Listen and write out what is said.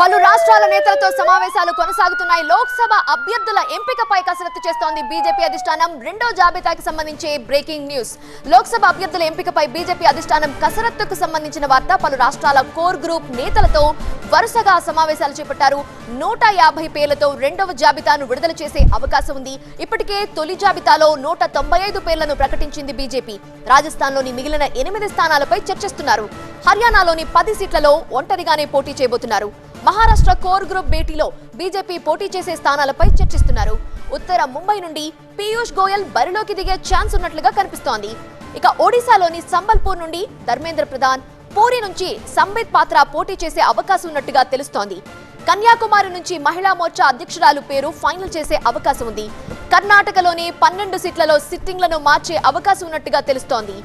పలు రాష్ట్రాల నేతలతో సమావేశాలు కొనసాగుతున్నాయి. లోక్సభ అభ్యర్థుల ఎంపికపై కసరత్తు చేస్తోంది బీజేపీ అధిష్టానం. రెండో జాబితాకి సంబంధించి బ్రేకింగ్ న్యూస్. లోక్సభ అభ్యర్థుల ఎంపికపై బీజేపీ అధిష్టానం కసరత్తుకు సంబంధించిన వార్త పలు రాష్ట్రాల కోర్ గ్రూప్ నేతలతో వరుసగా సమావేశాలు చేపట్టారు. నూట యాభై పేర్లతో రెండవ జాబితాను విడుదల చేసే అవకాశం ఉంది. ఇప్పటికే తొలి జాబితాలో నూట తొంభై ఐదు పేర్లను ప్రకటించింది బీజేపీ. రాజస్థాన్లోని మిగిలిన ఎనిమిది స్థానాలపై చర్చిస్తున్నారు. హర్యానాలోని పది సీట్లలో ఒంటరిగానే పోటీ చేయబోతున్నారు. మహారాష్ట్ర కోర్ గ్రూప్ భేటీలో బీజేపీ పోటీ చేసే స్థానాలపై చర్చిస్తున్నారు. ఉత్తర ముంబై నుండి పీయూష్ గోయల్ బరిలోకి దిగే ఛాన్స్ ఉన్నట్లుగా కనిపిస్తోంది. ఇక ఒడిశాలోని సంబల్పూర్ నుండి ధర్మేంద్ర ప్రధాన్ పూరి నుంచి సంబిత్ పాత్ర పోటీ చేసే అవకాశం ఉన్నట్టుగా తెలుస్తోంది. కన్యాకుమారి నుంచి మహిళా మోర్చా అధ్యక్షురాలు పేరు ఫైనల్ చేసే అవకాశం ఉంది. కర్ణాటకలోని పన్నెండు సీట్లలో సిట్టింగ్లను మార్చే అవకాశం ఉన్నట్టుగా తెలుస్తోంది.